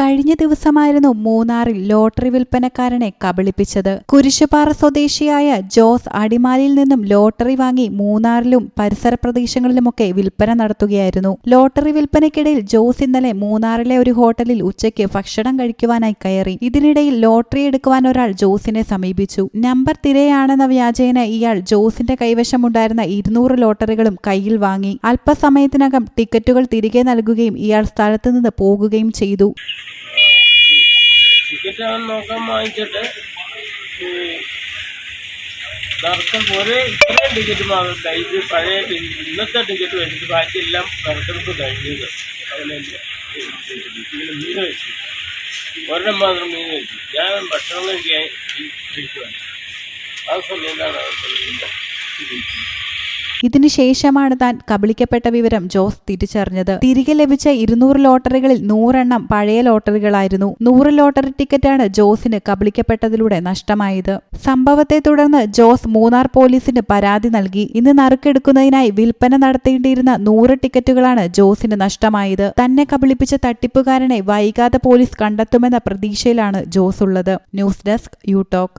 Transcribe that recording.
കഴിഞ്ഞ ദിവസമായിരുന്നു മൂന്നാറിൽ ലോട്ടറി വിൽപ്പനക്കാരനെ കബളിപ്പിച്ചത്. കുരിശുപാറ സ്വദേശിയായ ജോസ് അടിമാലിയിൽ നിന്നും ലോട്ടറി വാങ്ങി മൂന്നാറിലും പരിസര പ്രദേശങ്ങളിലുമൊക്കെ വിൽപ്പന നടത്തുകയായിരുന്നു. ലോട്ടറി വിൽപ്പനയ്ക്കിടയിൽ ജോസ് ഇന്നലെ മൂന്നാറിലെ ഒരു ഹോട്ടലിൽ ഉച്ചയ്ക്ക് ഭക്ഷണം കഴിക്കുവാനായി കയറി. ഇതിനിടയിൽ ലോട്ടറി എടുക്കുവാൻ ഒരാൾ ജോസിനെ സമീപിച്ചു. നമ്പർ തിരയാണെന്ന വ്യാജേന ഇയാൾ ജോസിന്റെ കൈവശമുണ്ടായിരുന്ന ഇരുന്നൂറ് ലോട്ടറികളും കയ്യിൽ വാങ്ങി. അല്പസമയത്തിനകം ടിക്കറ്റുകൾ തിരികെ നൽകുകയും ഇയാൾ സ്ഥലത്ത് നിന്ന് പോകുകയും ചെയ്തു. ടിക്കറ്റ് അവൻ നോക്കാൻ വാങ്ങിച്ചിട്ട് ഈ പോലെ ഇത്രയും ടിക്കറ്റ് മാത്രം ഇത് പഴയ ഇന്നത്തെ ടിക്കറ്റ് വെച്ചിട്ട് ബാക്കിയെല്ലാം നറുക്കെടുപ്പ് കഴിഞ്ഞത്. അവനെ ഇങ്ങനെ മീൻ വെച്ചു. ഒരെണ്ണം മാത്രം മീൻ വെച്ചു. ഞാൻ ഭക്ഷണം കഴിക്കാൻ ഇരിക്കുവാണ്. ആ സമയത്താണ് അവൻ. ഇതിനുശേഷമാണ് താൻ കബളിക്കപ്പെട്ട വിവരം ജോസ് തിരിച്ചറിഞ്ഞത്. തിരികെ ലഭിച്ച ഇരുന്നൂറ് ലോട്ടറികളിൽ നൂറെണ്ണം പഴയ ലോട്ടറികളായിരുന്നു. നൂറ് ലോട്ടറി ടിക്കറ്റാണ് ജോസിന് കബളിക്കപ്പെട്ടതിലൂടെ നഷ്ടമായത്. സംഭവത്തെ തുടർന്ന് ജോസ് മൂന്നാർ പോലീസിന് പരാതി നൽകി. ഇന്ന് നറുക്കെടുക്കുന്നതിനായി വിൽപ്പന നടത്തേണ്ടിയിരുന്ന നൂറ് ടിക്കറ്റുകളാണ് ജോസിന് നഷ്ടമായത്. തന്നെ കബളിപ്പിച്ച തട്ടിപ്പുകാരനെ വൈകാതെ പോലീസ് കണ്ടെത്തുമെന്ന പ്രതീക്ഷയിലാണ് ജോസ് ഉള്ളത്. News desk you talk